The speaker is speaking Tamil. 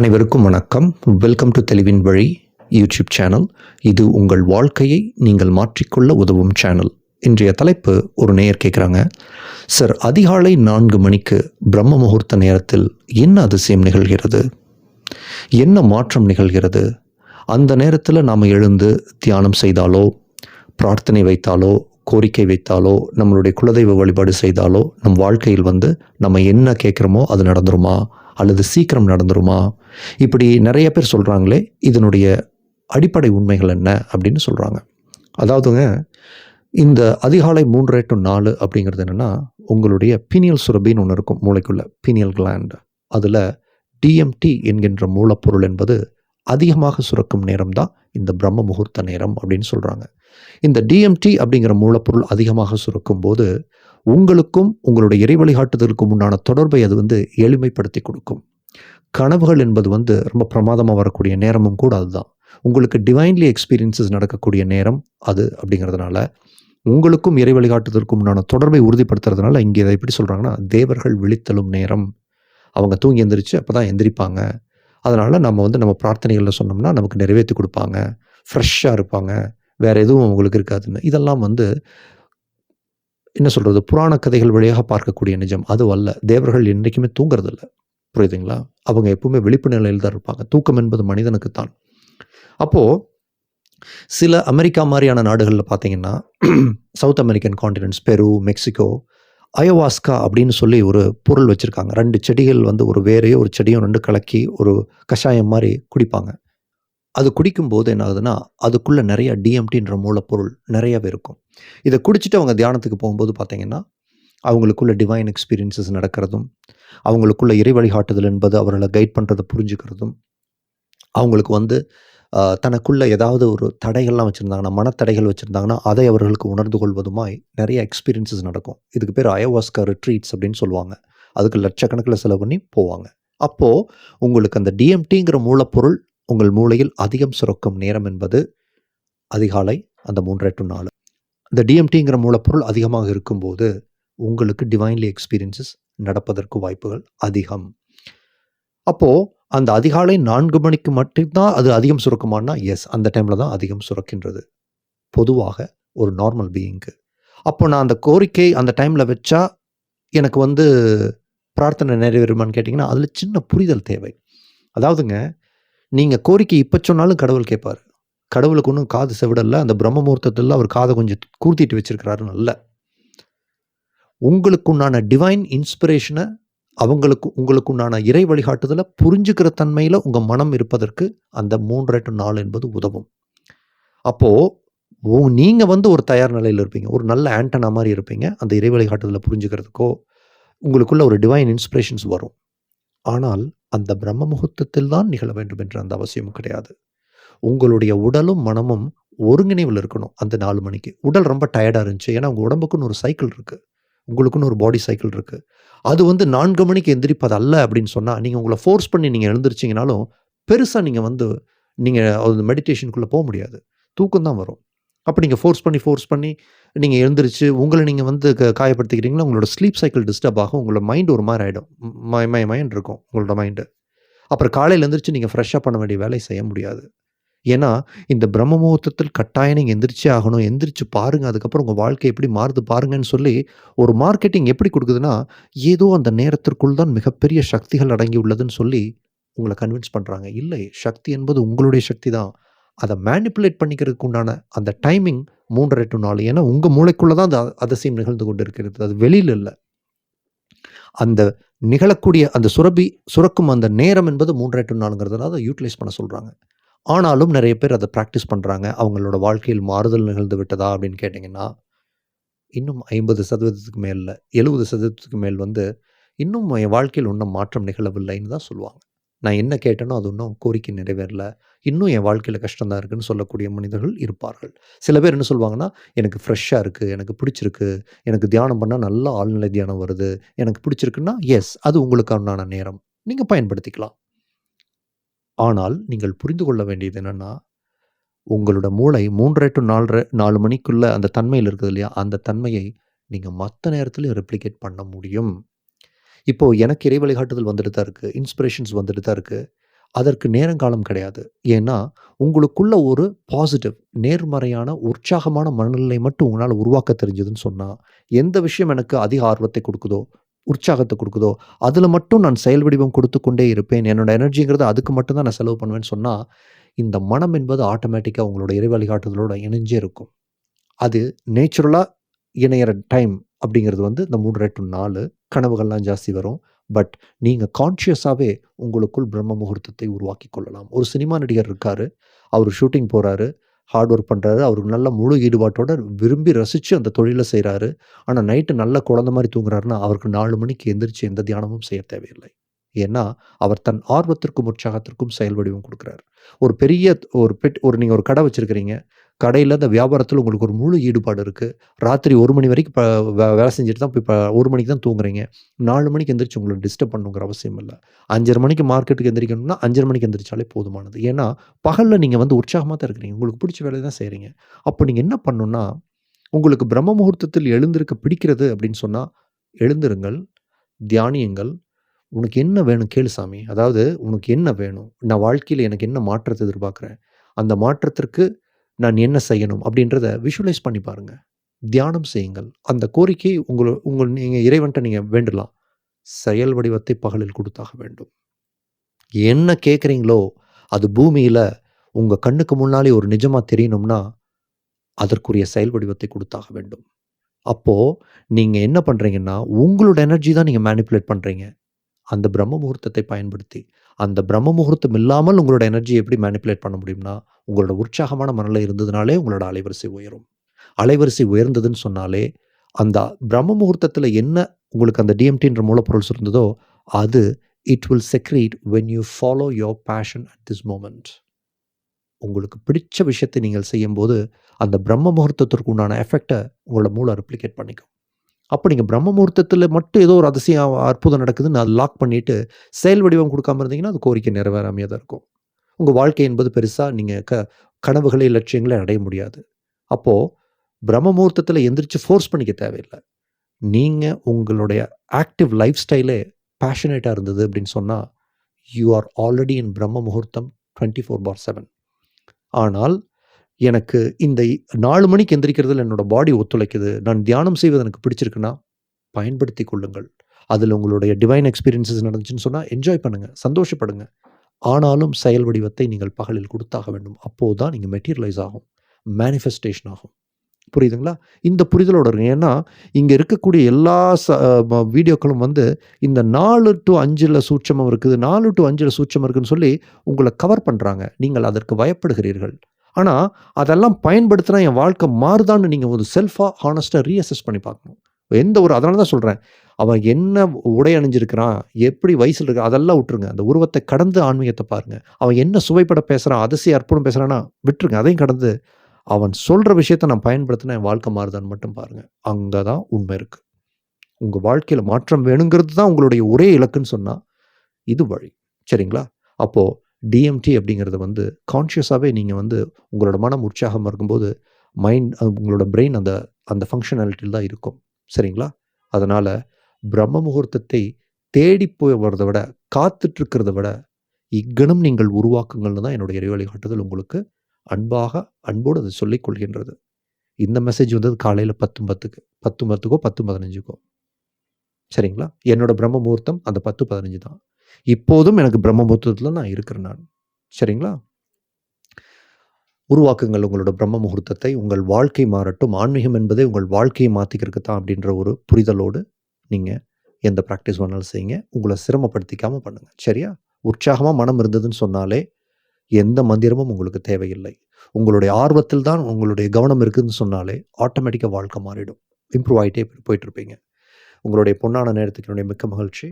அனைவருக்கும் வணக்கம். வெல்கம் டு தெளிவின் வழி யூடியூப் சேனல் இது உங்கள் வாழ்க்கையை நீங்கள் மாற்றிக்கொள்ள உதவும் சேனல் இன்றைய தலைப்பு ஒரு நேயர் கேட்குறாங்க சார் அதிகாலை நான்கு மணிக்கு பிரம்ம முகூர்த்த நேரத்தில் என்ன அதிசயம் நிகழ்கிறது? என்ன மாற்றம் நிகழ்கிறது? அந்த நேரத்தில் நாம் எழுந்து தியானம் செய்தாலோ பிரார்த்தனை வைத்தாலோ கோரிக்கை வைத்தாலோ நம்மளுடைய குலதெய்வ வழிபாடு செய்தாலோ நம் வாழ்க்கையில் வந்து நம்ம என்ன கேட்குறோமோ அது நடந்துருமா? அல்லது சீக்கிரம் நடந்துருமா? இப்படி நிறைய பேர் சொல்கிறாங்களே இதனுடைய அடிப்படை உண்மைகள் என்ன அப்படின்னு சொல்கிறாங்க அதாவதுங்க இந்த அதிகாலை மூன்று டு நாலு அப்படிங்கிறது என்னென்னா உங்களுடைய பீனியல் சுரபின்னு ஒன்று இருக்கும் மூளைக்குள்ள பீனியல் கிளாண்ட் அதில் டிஎம்டி என்கின்ற மூலப்பொருள் என்பது அதிகமாக சுரக்கும் நேரம் தான் இந்த பிரம்ம முகூர்த்த நேரம் அப்படின்னு சொல்கிறாங்க இந்த டிஎம்டி அப்படிங்கிற மூலப்பொருள் அதிகமாக சுரக்கும் போது உங்களுக்கும் உங்களுடைய இறை வழிகாட்டுதலுக்கும் உண்டான தொடர்பை அது வந்து எளிமைப்படுத்தி கொடுக்கும். கனவுகள் என்பது வந்து ரொம்ப பிரமாதமாக வரக்கூடிய நேரமும் கூட அதுதான். உங்களுக்கு டிவைன்லி எக்ஸ்பீரியன்சஸ் நடக்கக்கூடிய நேரம் அது அப்படிங்கிறதுனால உங்களுக்கும் இறை வழிகாட்டுதலுக்கும் உண்டான தொடர்பை உறுதிப்படுத்துறதுனால இங்கே இதை எப்படி சொல்கிறாங்கன்னா தேவர்கள் விழித்தலும் நேரம். அவங்க தூங்கி எந்திரிச்சு அப்போ தான் எந்திரிப்பாங்க. அதனால் நம்ம வந்து நம்ம பிரார்த்தனைகளில் சொன்னோம்னா நமக்கு நிறைவேற்றி கொடுப்பாங்க. ஃப்ரெஷ்ஷாக இருப்பாங்க. வேறு எதுவும் அவங்களுக்கு இருக்காதுன்னு இதெல்லாம் வந்து என்ன சொல்கிறது புராண கதைகள் வழியாக பார்க்கக்கூடிய நிஜம். அது அல்ல. தேவர்கள் என்றைக்குமே தூங்குறதில்ல. புரியுதுங்களா? அவங்க எப்பவுமே விழிப்பு நிலையில் தான் இருப்பாங்க. தூக்கம் என்பது மனிதனுக்கு தான் அப்போது சில அமெரிக்கா மாதிரியான நாடுகளில் பார்த்தீங்கன்னா South American continents Peru Mexico ayahuasca அப்படின்னு சொல்லி ஒரு பொருள் வச்சுருக்காங்க. ரெண்டு செடிகள் வந்து ஒரு வேறையோ ஒரு செடியும் ரெண்டு கலக்கி ஒரு கஷாயம் மாதிரி குடிப்பாங்க. அது குடிக்கும்போது என்ன ஆகுதுன்னா அதுக்குள்ளே நிறைய டிஎம்டின்ற மூலப்பொருள் நிறையவே இருக்கும். இதை குடிச்சிட்டு அவங்க தியானத்துக்கு போகும்போது பார்த்தீங்கன்னா அவங்களுக்குள்ள டிவைன் எக்ஸ்பீரியன்சஸ் நடக்கிறதும் அவங்களுக்குள்ள இறை வழிகாட்டுதல் என்பது அவர்களை கைட் பண்ணுறதை புரிஞ்சுக்கிறதும் அவங்களுக்கு வந்து தனக்குள்ளே தனக்குள்ள ஏதாவது ஒரு தடைகள்லாம் வச்சுருந்தாங்கன்னா மனத்தடைகள் வச்சுருந்தாங்கன்னா அதை அவர்களுக்கு உணர்ந்து கொள்வதுமாய் நிறைய எக்ஸ்பீரியன்சஸ் நடக்கும். இதுக்கு பேர் அயோவாஸ்கா ரிட்ரீட்ஸ் அப்படின்னு சொல்லுவாங்க. அதுக்கு லட்சக்கணக்கில் செலவு பண்ணி போவாங்க. அப்போது உங்களுக்கு அந்த டிஎம்டிங்கிற மூலப்பொருள் உங்கள் மூளையில் அதிகம் சுரக்கும் நேரம் என்பது அதிகாலை அந்த மூன்றரை டு நாலு. இந்த டிஎம்டிங்கிற மூலப்பொருள் அதிகமாக இருக்கும்போது உங்களுக்கு டிவைன்லி எக்ஸ்பீரியன்சஸ் நடப்பதற்கு வாய்ப்புகள் அதிகம். அப்போது அந்த அதிகாலை நான்கு மணிக்கு மட்டும்தான் அது அதிகம் சுரக்குமானா எஸ் அந்த டைமில் தான் அதிகம் சுரக்கின்றது. பொதுவாக ஒரு நார்மல் பீயிங்க்கு அப்போ நான் அந்த கோரிக்கை அந்த டைமில் வச்சா எனக்கு வந்து பிரார்த்தனை நிறைவேறுமான்னு கேட்டிங்கன்னா அதில் சின்ன புரிதல் தேவை. அதாவதுங்க நீங்கள் கோரிக்கை இப்போ சொன்னாலும் கடவுள் கேட்பார். கடவுளுக்கு ஒன்றும் காது செவிடல்ல அந்த பிரம்ம முகூர்த்தத்தில் அவர் காதை கொஞ்சம் கூர்த்திட்டு வச்சிருக்கிறாரு நல்ல. உங்களுக்குண்டான டிவைன் இன்ஸ்பிரேஷனை அவங்களுக்கு உங்களுக்குண்டான இறை வழிகாட்டுதலை புரிஞ்சுக்கிற தன்மையில் உங்கள் மனம் இருப்பதற்கு அந்த மூன்றரை டு நாலு என்பது உதவும். அப்போது நீங்கள் வந்து ஒரு தயார் நிலையில் இருப்பீங்க. ஒரு நல்ல ஆண்டனா மாதிரி இருப்பீங்க. அந்த இறை வழிகாட்டுதலை புரிஞ்சுக்கிறதுக்கோ உங்களுக்குள்ள ஒரு டிவைன் இன்ஸ்பிரேஷன்ஸ் வரும். ஆனால் அந்த பிரம்ம முகூர்த்தத்தில் தான் நிகழ வேண்டும் என்ற அந்த அவசியம் கிடையாது. உங்களுடைய உடலும் மனமும் ஒருங்கிணைவில் இருக்கணும் அந்த நாலு மணிக்கு. உடல் ரொம்ப டயர்டாக இருந்துச்சு. ஏன்னா உங்கள் உடம்புக்குன்னு ஒரு சைக்கிள் இருக்குது உங்களுக்குன்னு ஒரு பாடி சைக்கிள் இருக்குது அது வந்து நான்கு மணிக்கு எந்திரிப்பது அல்ல அப்படின்னு சொன்னால் நீங்கள் உங்களை ஃபோர்ஸ் பண்ணி நீங்கள் எழுந்திரிச்சிங்கனாலும் பெருசாக நீங்கள் வந்து நீங்கள் அது மெடிடேஷனுக்குள்ளே போக முடியாது. தூக்கம் தான் வரும். அப்போ நீங்கள் ஃபோர்ஸ் பண்ணி ஃபோர்ஸ் பண்ணி நீங்கள் எழுந்திரிச்சு உங்களை நீங்கள் வந்து க காயப்படுத்திக்கிறீங்களா? உங்களோட ஸ்லீப் சைக்கிள் டிஸ்டர்ப் ஆகும். உங்களோட மைண்ட் ஒரு மாதிரி ஆகிடும் மை மை மைண்ட் இருக்கும் உங்களோட மைண்டு அப்புறம் காலையில் எழுந்திரிச்சு நீங்கள் ஃப்ரெஷ்ஷாக பண்ண வேண்டிய வேலையை செய்ய முடியாது. ஏன்னா இந்த பிரம்ம முகூர்த்தத்தில் கட்டாயம் நீங்கள் எந்திரிச்சே ஆகணும். எந்திரிச்சு பாருங்கள் அதுக்கப்புறம் உங்கள் வாழ்க்கை எப்படி மாறுது பாருங்கன்னு சொல்லி ஒரு மார்க்கெட்டிங் எப்படி கொடுக்குதுன்னா ஏதோ அந்த நேரத்திற்குள் தான் மிகப்பெரிய சக்திகள் அடங்கி உள்ளதுன்னு சொல்லி உங்களை கன்வின்ஸ் பண்ணுறாங்க இல்லை சக்தி என்பது உங்களுடைய சக்தி தான். அதை மேனிப்புலேட் பண்ணிக்கிறதுக்கு உண்டான அந்த டைமிங் மூன்றரை டு நாலு. ஏன்னா உங்கள் மூளைக்குள்ளே தான் அந்த அதிசயம் நிகழ்ந்து கொண்டு இருக்கிறது அது வெளியில் இல்லை. அந்த நிகழக்கூடிய அந்த சுரபி சுரக்கும் அந்த நேரம் என்பது மூன்றரை டு நாலுங்கிறதுனால அதை யூட்டிலைஸ் பண்ண சொல்கிறாங்க ஆனாலும் நிறைய பேர் அதை ப்ராக்டிஸ் பண்ணுறாங்க அவங்களோட வாழ்க்கையில் மாறுதல் நிகழ்ந்து விட்டதா அப்படின்னு கேட்டிங்கன்னா இன்னும் ஐம்பது சதவீதத்துக்கு மேலில் எழுபது சதவீதத்துக்கு மேல் வந்து இன்னும் என் வாழ்க்கையில் ஒன்றும் மாற்றம் நிகழவில்லைன்னு தான் சொல்லுவாங்க. நான் என்ன கேட்டேனோ அது இன்னும் கோரிக்கை நிறைவேறல. இன்னும் என் வாழ்க்கையில் கஷ்டம் தான் இருக்குன்னு சொல்லக்கூடிய மனிதர்கள் இருப்பார்கள். சில பேர் என்ன சொல்லுவாங்கன்னா எனக்கு ஃப்ரெஷ்ஷாக இருக்குது எனக்கு பிடிச்சிருக்கு எனக்கு தியானம் பண்ணால் நல்ல ஆழ்நிலை தியானம் வருது எனக்கு பிடிச்சிருக்குன்னா எஸ் அது உங்களுக்கான நேரம். நீங்கள் பயன்படுத்திக்கலாம். ஆனால் நீங்கள் புரிந்து கொள்ள வேண்டியது என்னென்னா உங்களோட மூளை மூன்றரை டு நாலரை நாலு மணிக்குள்ளே அந்த தன்மையில் இருக்குது இல்லையா? அந்த தன்மையை நீங்கள் மற்ற நேரத்தில் ரெப்ளிகேட் பண்ண முடியும். இப்போது எனக்கு இறை வழிகாட்டுதல் வந்துட்டு தான் இருக்குது இன்ஸ்பிரேஷன்ஸ் வந்துட்டு தான் இருக்குது அதற்கு நேரங்காலம் கிடையாது. ஏன்னா, உங்களுக்குள்ள ஒரு பாசிட்டிவ் நேர்மறையான, உற்சாகமான மனநிலை மட்டும் உங்களால் உருவாக்க தெரிஞ்சதுன்னு சொன்னால் எந்த விஷயம் எனக்கு அதிக ஆர்வத்தை கொடுக்குதோ உற்சாகத்தை கொடுக்குதோ அதில் மட்டும் நான் செயல் வடிவம் கொடுத்து கொண்டே இருப்பேன். என்னோட எனர்ஜிங்கிறது அதுக்கு மட்டும்தான் நான் செலவு பண்ணுவேன்னு சொன்னால் இந்த மனம் என்பது ஆட்டோமேட்டிக்காக உங்களோட இறை வழிகாட்டுதலோட இணைஞ்சே இருக்கும். அது நேச்சுரலாக இணையற டைம் அப்படிங்கிறது வந்து இந்த 3 டூ 4 கனவுகள்லாம் ஜாஸ்தி வரும். பட் நீங்கள் கான்ஷியஸாகவே உங்களுக்குள் பிரம்ம முகூர்த்தத்தை உருவாக்கி கொள்ளலாம். ஒரு சினிமா நடிகர் இருக்கார் அவர் ஷூட்டிங் போகிறாரு ஹார்ட் ஒர்க் பண்ணுறாரு அவருக்கு நல்ல முழு ஈடுபாட்டோட விரும்பி ரசித்து அந்த தொழிலை செய்கிறாரு ஆனால் நைட்டு நல்ல குழந்தை மாதிரி தூங்குறாருன்னா, அவருக்கு நாலு மணிக்கு எந்திரிச்சு எந்த தியானமும் செய்ய தேவையில்லை. ஏன்னா, அவர் தன் ஆர்வத்திற்கும், உற்சாகத்திற்கும் செயல் வடிவம் கொடுக்குறாரு ஒரு பெரிய ஒரு பெட் ஒரு நீங்கள் ஒரு கடை வச்சுருக்கிறீங்க கடையில் அந்த வியாபாரத்தில் உங்களுக்கு ஒரு முழு ஈடுபாடு இருக்குது ராத்திரி ஒரு மணி வரைக்கும் இப்போ வே வேலை செஞ்சுட்டு தான் போய் இப்போ ஒரு மணிக்கு தான் தூங்குறீங்க. நாலு மணிக்கு எந்திரிச்சு உங்களை டிஸ்டர்ப் பண்ணுங்கிற அவசியம் இல்லை அஞ்சரை மணிக்கு மார்க்கெட்டுக்கு எந்திரிக்கணும்னா, 5:30 மணிக்கு எந்திரிச்சாலே போதுமானது. ஏன்னா, பகலில் நீங்கள் வந்து உற்சாகமாக தான் இருக்கிறீங்க. உங்களுக்கு பிடிச்ச வேலையை தான் செய்கிறீங்க அப்போ நீங்கள் என்ன பண்ணணும்னா, உங்களுக்கு பிரம்ம முகூர்த்தத்தில் எழுந்திருக்க பிடிக்கிறது அப்படின்னு சொன்னால் எழுந்திருங்கள், தியானியங்கள் உனக்கு என்ன வேணும் கேளு சாமி. அதாவது உனக்கு என்ன வேணும்? நான் வாழ்க்கையில் எனக்கு என்ன மாற்றத்தை எதிர்பார்க்குறேன் அந்த மாற்றத்திற்கு நான் என்ன செய்யணும்? அப்படின்றத விஷுவலைஸ் பண்ணி பாருங்க. தியானம் செய்யுங்கள். அந்த கோரிக்கை உங்களை உங்கள் நீங்கள் இறைவன்ட்ட நீங்கள் வேண்டலாம். செயல் வடிவத்தை பகலில் கொடுத்தாக வேண்டும். என்ன கேட்குறீங்களோ அது பூமியில் உங்கள் கண்ணுக்கு முன்னாலே ஒரு நிஜமாக தெரியணும்னா, அதற்குரிய செயல் வடிவத்தை கொடுத்தாக வேண்டும். அப்போது நீங்கள் என்ன பண்ணுறீங்கன்னா உங்களோட எனர்ஜி தான் நீங்கள் மேனிப்புலேட் பண்ணுறீங்க அந்த பிரம்ம முகூர்த்தத்தை பயன்படுத்தி, அந்த பிரம்ம முகூர்த்தம் இல்லாமல் உங்களோட எனர்ஜி எப்படி மேனிப்புலேட் பண்ண முடியும்னா, உங்களோட உற்சாகமான மனநிலை இருந்ததுனாலே உங்களோட அலைவரிசை உயரும். அலைவரிசை உயர்ந்ததுன்னு சொன்னாலே, அந்த பிரம்ம முகூர்த்தத்தில் என்ன உங்களுக்கு அந்த டிஎம்டின்ற மூலப்பொருள் இருந்ததோ, அது it will secrete when you follow your passion at this moment உங்களுக்கு பிடிச்ச விஷயத்தை நீங்கள் செய்யும்போது, அந்த பிரம்ம முகூர்த்தத்திற்கு உண்டான எஃபெக்டை உங்களோட மூளை ரிப்ளிகேட் பண்ணிக்கும். அப்போ நீங்கள் பிரம்ம முகூர்த்தத்தில் மட்டும் ஏதோ ஒரு அதிசயம், அற்புதம் நடக்குதுன்னு அது லாக் பண்ணிவிட்டு செயல் வடிவம் கொடுக்காம இருந்தீங்கன்னா, அது கோரிக்கை நிறைவேறாமையாக தான் இருக்கும். உங்கள் வாழ்க்கை என்பது பெருசாக நீங்கள் க கனவுகளை, லட்சியங்களை அடைய முடியாது. அப்போது பிரம்ம முகூர்த்தத்தில் எந்திரிச்சு ஃபோர்ஸ் பண்ணிக்க தேவையில்லை நீங்கள் உங்களுடைய ஆக்டிவ் லைஃப் ஸ்டைலே பேஷனேட்டாக இருந்தது அப்படின்னு சொன்னால் யூ ஆர் ஆல்ரெடி இன் பிரம்ம முகூர்த்தம் 24/7. ஆனால், எனக்கு இந்த நாலு மணிக்கு எந்திரிக்கிறதுல என்னோட பாடி ஒத்துழைக்குது. நான் தியானம் செய்வது எனக்கு பிடிச்சிருக்குன்னா, பயன்படுத்தி கொள்ளுங்கள். அதில் உங்களுடைய டிவைன் எக்ஸ்பீரியன்ஸஸ் நடந்துச்சுன்னு சொன்னால் என்ஜாய் பண்ணுங்கள் சந்தோஷப்படுங்க. ஆனாலும் செயல் வடிவத்தை நீங்கள் பகலில் கொடுத்தாக வேண்டும். அப்போது தான் நீங்கள் மெட்டீரியலைஸ் ஆகும். மேனிஃபெஸ்டேஷன் ஆகும். புரியுதுங்களா? இந்த புரிதலோட இருங்க. ஏன்னா, இங்கே இருக்கக்கூடிய எல்லா ச வீடியோக்களும் வந்து இந்த நாலு டு அஞ்சில் சூட்சமம் இருக்குது. நாலு டு அஞ்சில் சூட்சம் இருக்குன்னு சொல்லி உங்களை கவர் பண்ணுறாங்க நீங்கள் அதற்கு பயப்படுகிறீர்கள். ஆனால் அதெல்லாம் பயன்படுத்தினா என் வாழ்க்கை மாறுதான்னு நீங்கள் ஒரு செல்ஃபாக ஹானஸ்ட்டாக ரீஅசஸ் பண்ணி பார்க்கணும். எந்த ஒரு அதனால தான் சொல்கிறேன் அவன் என்ன உடை அணிஞ்சிருக்கிறான், எப்படி வயசில் இருக்கான், அதெல்லாம் விட்டுருங்க. அந்த உருவத்தை கடந்து ஆன்மீகத்தை பாருங்கள் அவன் என்ன சுவைப்பட பேசுறான், அதிசய அற்புதம் பேசுகிறான்னா விட்டுருங்க. அதையும் கடந்து, அவன் சொல்கிற விஷயத்த நான் பயன்படுத்தினா என் வாழ்க்கை மாறுதான்னு மட்டும் பாருங்கள் அங்கே தான் உண்மை இருக்குது உங்கள் வாழ்க்கையில் மாற்றம் வேணுங்கிறது தான் உங்களுடைய ஒரே இலக்குன்னு சொன்னால் இது வழி. சரிங்களா? அப்போது டிஎம்டி அப்படிங்கிறது வந்து கான்ஷியஸாகவே நீங்கள் வந்து உங்களோட மனம் உற்சாகமாக இருக்கும்போது, மைண்ட் உங்களோட பிரெயின் அந்த அந்த ஃபங்க்ஷனாலிட்டியில் தான் இருக்கும். சரிங்களா? அதனால் பிரம்ம முகூர்த்தத்தை தேடி போவத விட, காத்துட்டு இருக்கிறத விட, இக்கணம் நீங்கள் உருவாக்குங்கள்னு தான் என்னுடைய இறை வழிகாட்டுதல் உங்களுக்கு அன்பாக, அன்போடு அதை சொல்லிக் கொள்கின்றது. இந்த மெசேஜ் வந்தது காலையில் பத்து பத்துக்கு பத்து பத்துக்கோ பத்து பதினஞ்சுக்கோ சரிங்களா? என்னோட பிரம்ம முகூர்த்தம் அந்த 10:15 தான். இப்போதும் எனக்கு பிரம்மபுத்தத்தில் நான் இருக்கிறேன் நான். சரிங்களா? உருவாக்குங்கள் உங்களோட பிரம்ம முகூர்த்தத்தை. உங்கள் வாழ்க்கை மாறட்டும். ஆன்மீகம் என்பதே உங்கள் வாழ்க்கையை மாற்றிக்கிறதுக்கு தான் அப்படின்ற ஒரு புரிதலோடு, நீங்கள் எந்த ப்ராக்டிஸ் வேணாலும் செய்யுங்க. உங்களை சிரமப்படுத்திக்காமல் பண்ணுங்கள் சரியா? உற்சாகமாக மனம் இருந்ததுன்னு சொன்னாலே, எந்த மந்திரமும் உங்களுக்கு தேவையில்லை. உங்களுடைய ஆர்வத்தில் தான் உங்களுடைய கவனம் இருக்குதுன்னு சொன்னாலே, ஆட்டோமேட்டிக்காக வாழ்க்கை மாறிடும். இம்ப்ரூவ் ஆகிட்டே போயிட்டு இருப்பீங்க. உங்களுடைய பொன்னான நேரத்துக்கு என்னுடைய மிக்க மகிழ்ச்சி.